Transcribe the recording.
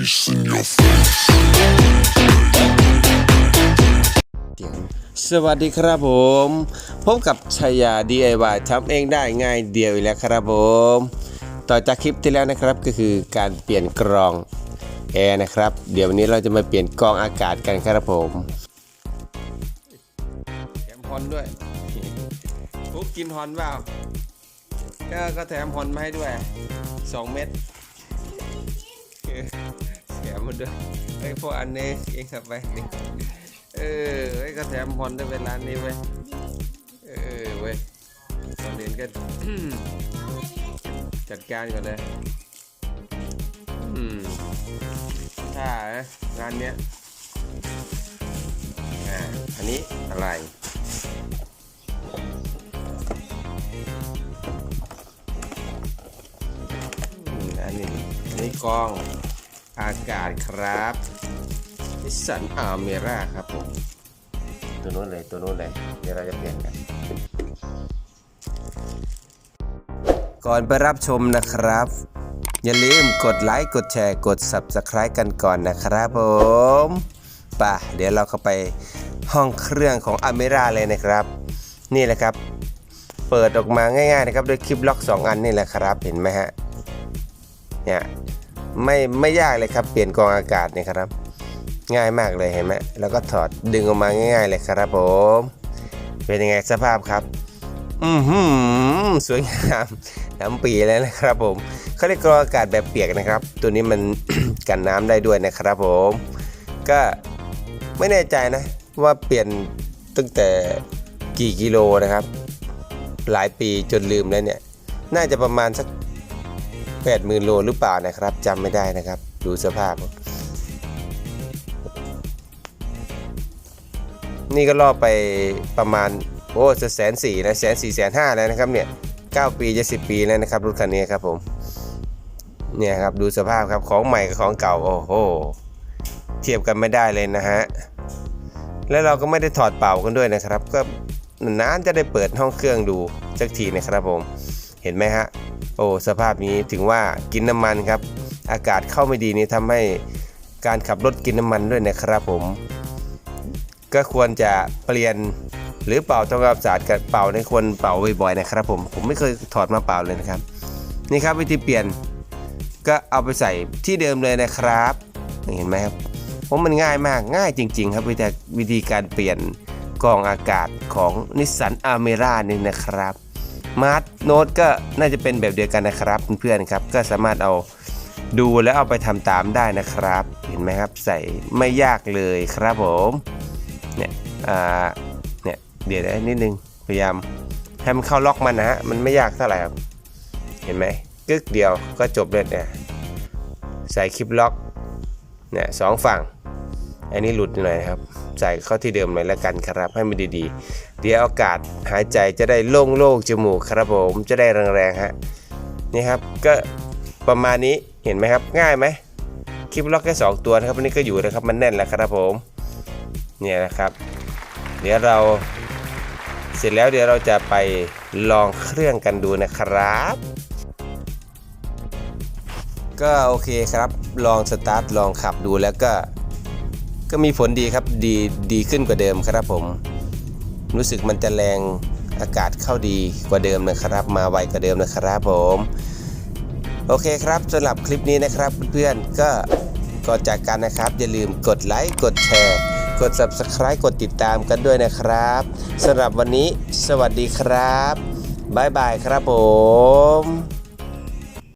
bass in your face. สวัสดีครับผม พบกับชายา DIY ทำเองได้ง่ายเดียวอีกแล้วครับผม ต่อจากคลิปที่แล้วนะครับก็คือการเปลี่ยนกรองแอร์นะครับ เดี๋ยววันนี้เราจะมาเปลี่ยนกรองอากาศกันครับผมแถมฮอนด้วยฟุกกินฮอนเปล่าก็ก็แถมฮอนมาให้ด้วย 2 เม็ดเออแถ มมาด้วยไอ้พวกอันนี้เองครับไปเออไอ้ก็แถมพรด้เป็นร้านนี้เว้ยเออเว้ยตอนเรียนก็จัดการก่อนเลยอืมถ้านะงานเนี้ยอ่าอันนี้อะไรอืมอันนี้อันนี้กล้อง อากาศครับนิสสันอาเมร่าครับผมตัวนู้นเลยตัวนู้นเลยเดี๋ยวเราจะเปลี่ยนกัน ก่อนไปรับชมนะครับ อย่าลืมกดไลค์กดแชร์กด Subscribe กันก่อนนะครับผมป่ะเดี๋ยวเราเข้าไปห้องเครื่องของอเมร่าเลยนะครับ นี่แหละครับ เปิดออกมาง่ายๆนะครับด้วยคลิปล็อก 2 อันนี่แหละครับเห็นไหมฮะเนี่ย ไม่ไม่ยากเลยครับ เปลี่ยนกองอากาศเนี่ยครับ ง่ายมากเลยเห็นไหมแล้วก็ถอดดึงออกมาง่าย ๆ เลยครับผม เป็นยังไงสภาพครับอือหือสวยงามน้ำปีแล้วนะครับผมเขาเรียกกรองอากาศแบบเปียกนะครับ ตัวนี้มัน กันน้ำได้ด้วยนะครับผม ก็ไม่แน่ใจนะ ว่าเปลี่ยนตั้งแต่กี่กิโลนะครับ หลายปีจนลืมแล้วเนี่ย น่าจะประมาณสัก 80,000 โลหรือเปล่านะครับจำไม่ได้นะครับ ดูสภาพ นี่ก็ล่อไปประมาณ โอ้จะแสนสี่นะแสนสี่แสนห้าแล้วนะครับเนี่ยเก้าปีจะสิบปีแล้วนะครับรถคันนี้ครับผมเนี่ยครับดูสภาพครับของใหม่กับของเก่าโอ้โหเทียบกันไม่ได้เลยนะฮะแล้วเราก็ไม่ได้ถอดเป่ากันด้วยนะครับ ก็นานจะได้เปิดห้องเครื่องดูสักทีนะครับผม เห็นไหมฮะ โอ้สภาพนี้ถึงว่ากินน้ำมันครับ อากาศเข้าไม่ดีนี่ทำให้การขับรถกินน้ำมันด้วยนะครับผม ก็ควรจะเปลี่ยนหรือเป่าทำความสะอาดกับเป่าในควรเป่าบ่อยๆนะครับ ผมผมไม่เคยถอดมาเป่าเลยนะครับ นี่ครับวิธีเปลี่ยนก็เอาไปใส่ที่เดิมเลยนะครับเห็นไหมครับผมมันง่ายมากง่ายจริง ๆ ครับวิธีวิธีการเปลี่ยนกรองอากาศของนิสสันอเมร่านี่นะครับ มาร์ทโน้ตก็น่าจะเป็นแบบเดียวกันนะครับเพื่อนๆครับ ก็สามารถเอาดูแล้วเอาไปทำตามได้นะครับ เห็นไหมครับใส่ไม่ยากเลยครับผมเนี่ยอ่าเนี่ยเดี๋ยวนะนิดนึงพยายามให้มันเข้าล็อกมันนะฮะมันไม่ยากเท่าไหร่ครับเห็นไหมกึกเดียวก็จบเลยเนี่ยใส่คลิปล็อกเนี่ยสองฝั่ง อันนี้หลุดหน่อยครับใส่เข้าที่เดิมเลยแล้วกันครับให้มันดีๆ เดี๋ยวอากาศหายใจจะได้โล่งๆจมูกครับผมจะได้แรงๆฮะนี่ครับก็ประมาณนี้เห็นไหมครับ ง่ายไหมคลิปล็อกแค่สองตัวนะครับอันนี้ก็อยู่นะครับมันแน่นแล้วครับผมเนี่ยนะครับ เดี๋ยวเราเสร็จแล้วเดี๋ยวเราจะไปลองเครื่องกันดูนะครับ ก็โอเคครับ ลองสตาร์ทลองขับดูแล้วก็ ก็มีผลดีครับดีดีขึ้นกว่าเดิมครับผม รู้สึกมันจะแรงอากาศเข้าดีกว่าเดิมนะครับ มาไวกว่าเดิมนะครับผมโอเคครับสำหรับคลิปนี้นะครับเพื่อนๆก็ก่อนจากกันนะครับ อย่าลืมกดไลค์กดแชร์ กด Subscribe กดติดตามกันด้วยนะครับสำหรับวันนี้ สวัสดีครับบ๊ายบายครับผม